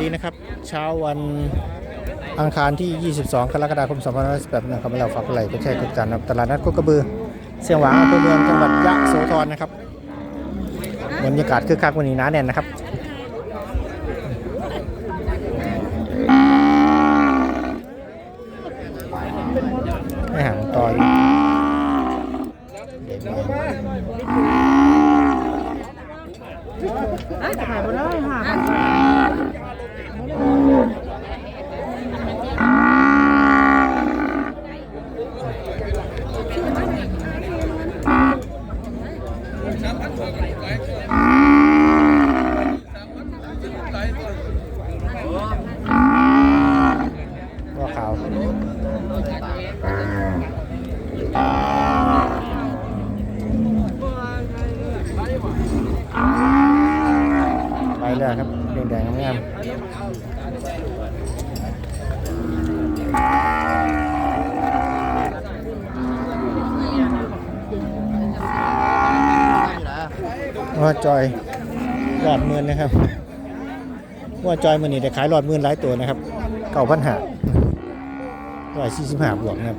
ดีนะครับ เช้าวันอังคารที่ 22 กรกฎาคม2518นะครับเราฝากอะไรก็แชร์กดติดตามนะครับตลาดนัดโคกระบือ เสียงหวางอำเภอเมืองจังหวัดยะโสธรนะครับบรรยากาศคึกคักวันนี้หนาแน่นนะครับ ให้หางต่อยเด็กมาว่าขาว ไปเลยครับแดงๆงามว่าจอยหลอดมื่นนะครับว่าจอยมือนี่ได้ขายหลอดมื่นหลายตัวนะครับเก่าพันหาร้อยสี่สิบห้าบวกนะครับ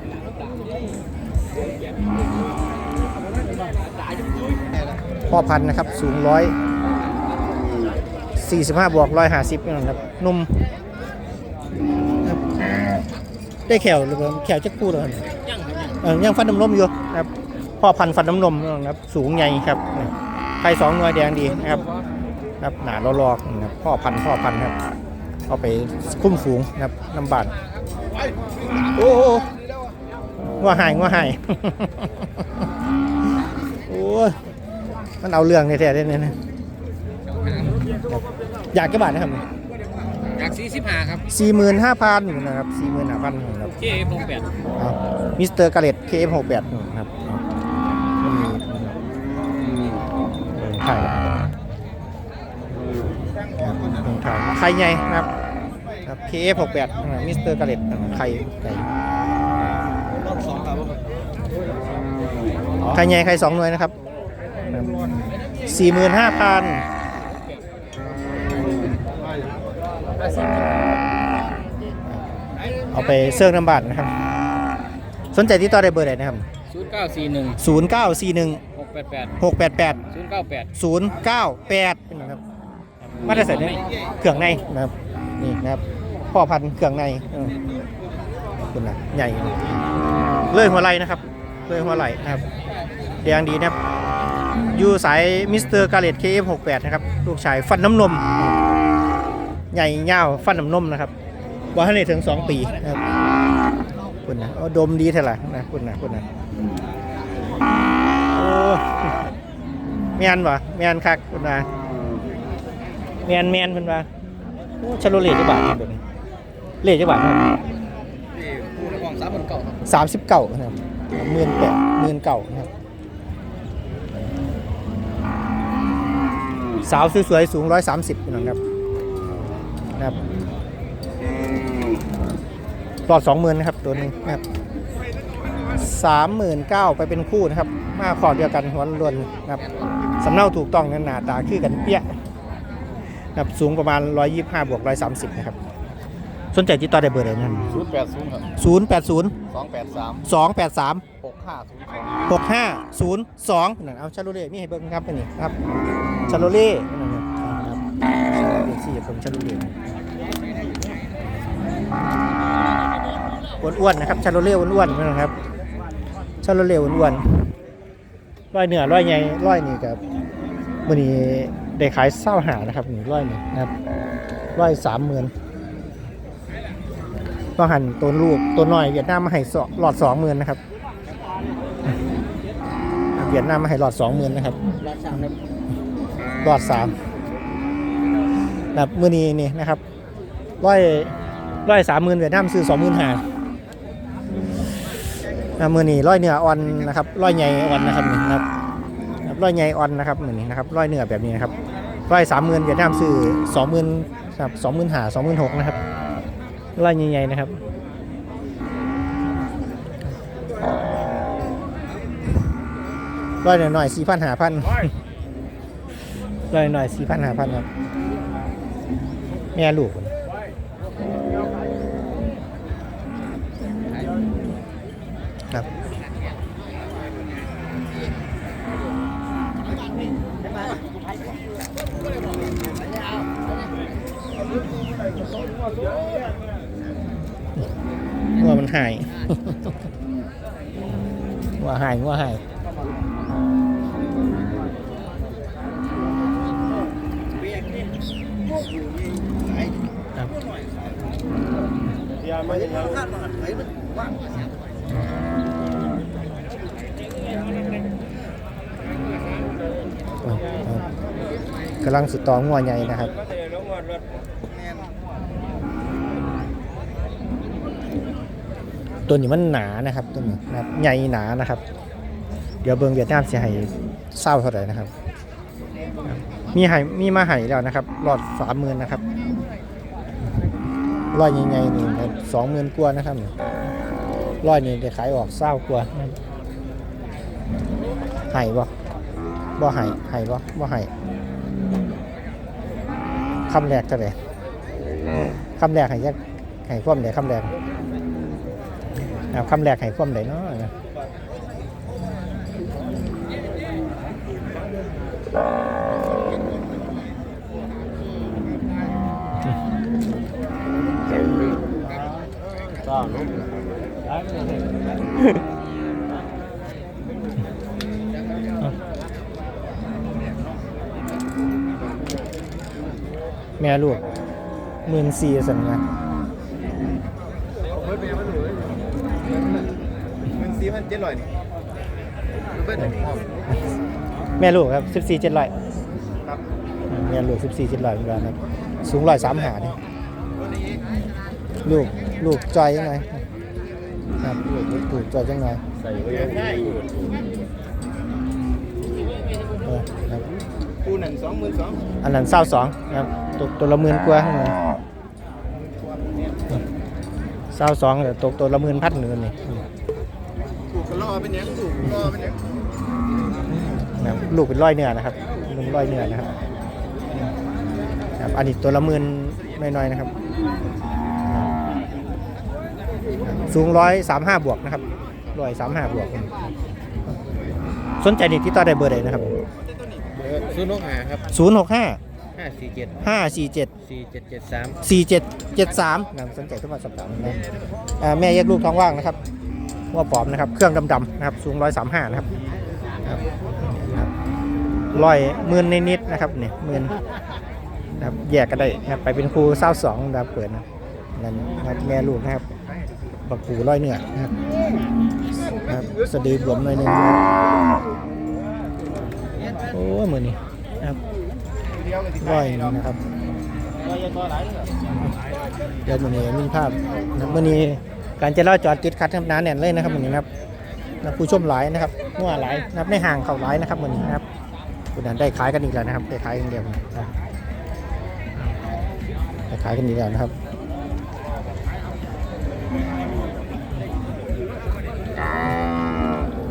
พ่อพันนะครับสูงร้อย สี่สิบห้าบวกร้อยห้าสิบนะครับนุ่มได้แขวหรือเปล่าแขวจะคู่เลยเออยังฟันน้ำนมอยู่นะครับพ่อพันธุ์ฟันน้ำนมนะครับ สูงใหญ่ครับไข่สองหน่วยแดงดีนะครับครับหนาลอกๆนะครับพ่อพันธุ์พ่อพันธุ์ครับเอาไปคุ้มฝูงนะครับน้ำบานโอ้ว่าหายว่าหายโอ้มันเอาเรื่องแท้ๆเลยเนี่ยนะ อยากกี่บาทนะครับอยากสี่สิบห้าครับสี่หมื่นห้าพันนะครับสี่หมื่นห้าพันนะครับเคเอฟหกแปดเอามิสเตอร์กาเลตเคเอฟหกแปดนะครับเอานี่ไข่ไข่ไข่ใหญ่นะครับครับเคเอฟหกแปดมิสเตอร์กาเลตไข่ไข่ไข่ใหญ่ไข่สองหน่วยนะครับสี่หมื่นห้าพัน เอาไปเซิร์ฟน้ำบัตรนะครับ สนใจที่ต่อได้เบอร์ไหนนะครับ ศูนย์เก้าสี่หนึ่ง0941 หกแปดแปด688 ศูนย์เก้าแปด098นะครับมาได้ใส่ในเครื่องในนะครับนี่นะครับพ่อพันธุ์เครื่องในเออขอบคุณนะใหญ่เลยหัวไหล่นะครับเลยหัวไหล่นะครับแดงดีนะครับอยู่สายมิสเตอร์กาเลต KF68 นะครับ ลูกชายฟันน้ำนม ใหญ่ยาวฟันน้ำนมนะครับ ว่าให้ถึง2ปีนะครับคุณนะเอดมดีเท่าไหร่นะคุณนะคุณนะโอ้แมนวะแมนคักคุณนะแมนแมนคุณว่าโอ้ชโลเลทจักบาทครับแบบนี้เลทจักบาทครับผู้ในกองสามสิบเก้านะครับหมื่นแปดหมื่นเก้าครับสาวสวยๆสูงร้อยสามสิบนะครับนะครับ ตอดสองหมื่นนะครับตัวหนึงนะครับสามหมื่นเก้าไปเป็นคู่นะครับ มาขอเดียวกันหัวล้วนนะครับสำเนาถูกต้องนะหน้าตาคือกันเปี้ยนะครับสูงประมาณ 125บวก130 นะครับ สนใจติดต่อได้เบอร์ไหนนะครับศูนย์แปดศูนย์ครับ080 สองแปดสาม283 หกห้าศูนย์สองหกห้าศูนย์สองนั่นเอาชาโลเล่มีให้เบิ่งครับอันนี้ครับชาโลเล่นั่นนะครับเด็กสี่ผมชาโลเล่ อ้วนๆนะครับชาโลเล่อ้วนๆนะครับชาโลเล่อ้วนๆร้อยเหนือร้อยใหญ่ร้อยนี่ครับวันนี้ได้ขายเศร้าหานะครับหนี่ร้อยนี่นะครับร้อยสามหมื่นต้องหั่นตัวลูกตัวน้อยเวียดนามมาให้สองหลอดสองหมื่นนะครับเวียดนามมาให้หลอดสองหมื่นนะครับราชาครับหลอดสามแบบมือนี้นี่นะครับร้อยร้อยสามหมื่นเวียดนามซื้อสองหมื่นห้า มือนี้ร้อยเนื้ออ่อนนะครับร้อยใหญ่อ่อนนะครับนี่นะครับครับร้อยใหญ่อ่อนนะครับมือนี้นะครับร้อยเนื้อแบบนี้นะครับร้อยสามหมื่นเวียดนามซื้อสองหมื่นครับสองหมื่นห้าสองหมื่นหกนะครับร้อยใหญ่ๆนะครับร้อยหน่อยๆสี่พันหาพันร้อยหน่อยสี่พันหาพันครับแม่ลูก งัวมันหายงัวหายงัวหายครับครับกำลังสิตองัวใหญ่นะครับ ตัวนี้มันหนานะครับตัวนี้นะครับใหญ่หนานะครับ เดี๋ยวเบิงเวียดนามจะให้เศร้าเท่าไหร่นะครับ มีให้มีมาให้แล้วนะครับ หลอดสามหมื่นนะครับร้อยใหญ่ๆนี่สองหมื่นกว่านะครับร้อยนี่ได้ขายออกเศร้ากว่าให้บ่บ่ห้ให้บ่บ่ให้คำแรกเท่าไหร่คำแรกห้ยักให้ความเดียคำแรก เอาคำแรกให้ความใดเนาะแม่ลูกหมื่นสี่สันนะ นสี่พันเจ็ดร้อยนี่เบิร์ดเป็นห้องแม่ลูกครับสิบสี่เจ็ดร้อยครับแม่ลูกสิบสี่เจ็ดร้อยเหมือนกันครับ สูงร้อยสามหาเนี่ยลูกลูกจอยยังไงครับลูกลูกจอยยังไงใส่ไว้ได้เออครับคู่หนึ่งสองหมื่นสองอันนั้นเศร้าสองครับตกตัวละหมื่นกว่าข้างในเศร้าสองแต่ตกตัวละหมื่นพันหนึ่งนี่ถูกกันล่อ เป็นยังถูกล่อเป็นยังนะครับลูกเป็นร้อยเนื้อนะครับลุงร้อยเนื้อนะครับครับอันนี้ตัวละหมื่นน้อยๆนะครับ สูงร้อยสามห้าบวกนะครับร้อยสามห้าบวก สนใจนี่ที่ต่อได้เบอร์ใดนะครับซื้อนกหาครับศูนย์หกห้าห้าสี่เจ็ดห้าสี่เจ็ดสี่เจ็ดเจ็ดสามสี่เจ็ดเจ็ดสามสนใจเข้ามาสอบถามนะอ่าแม่แยกลูกท้องว่างนะครับ ว่าปลอมนะครับ เครื่องดำๆนะครับ สูงร้อยสามห้านะครับร้อยหมื่นนิดๆนะครับเนี่ยหมื่นนะครับแยกก็ได้นะครับไปเป็นครูเศร้าสองนะครับเปิดนะนั่นนะครับแม่ลูกนะครับบักผูร้อยเนื้อนะครับครับสะดือบวมหน่อยนึงนโอ้ยมือนี้นะครับร้อยหนึ่งนะครับเดี๋ยวมันนี้มีภาพนะมันนี้ การจะเล่าจอดติดคัดทำน้าแน่นเลยนะครับมันนี้นะครับนะผู้ชมหลายนะครับมั่วหลายนะครับในห่างเขาหลายนะครับมันนี้นะครับคุณนันได้ขายกันอีกแล้วนะครับได้ขายกันเดียวนะครับได้ขายกันอีกแล้วนะครับ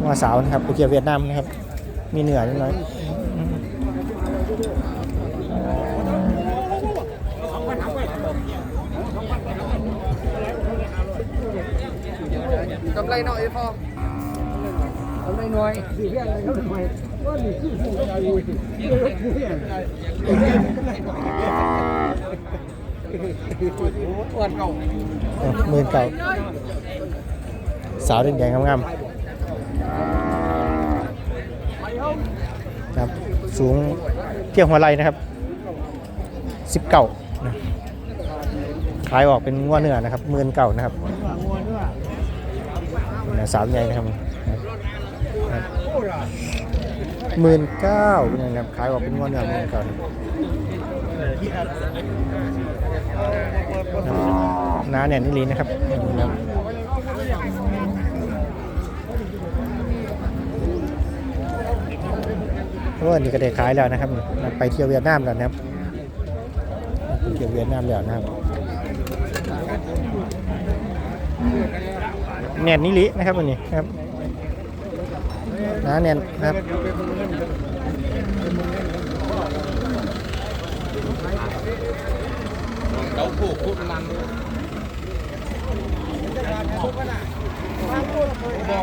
ว่าสาวนะครับไปเที่ยวเวียดนามนะครับ มีเหนือนิดหน่อย กำ ไรน้อยพอกำไรน้อยสี่เพียงอะไรก็หน่อยก็ดีขึ้นหูใจอยู่เพียงอ้วนเก่าหมื่นเก่าสาวแดงๆงามๆครับสูงเที่ยงหัวไหล่นะครับสิบเก่านะขายออกเป็นงัวเนื้อนะครับหมื่นเก่านะครับ นะสาวใหญ่นะครับหมื่นเก้านะครับขายออกเป็นงัวเนื้อหมื่นเก่านะครับน้าแน่นนี่ลีนะครับนะครับโอ้อันนี้ก็ได้ขายแล้วนะครับ ไปเที่ยวเวียดนามแล้วนะครับไปเที่ยวเวียดนามแล้วนะครับ แน่นนิลินะครับวันนี้ครับน้าแน่นนะครับเก้าผูกพูดมัน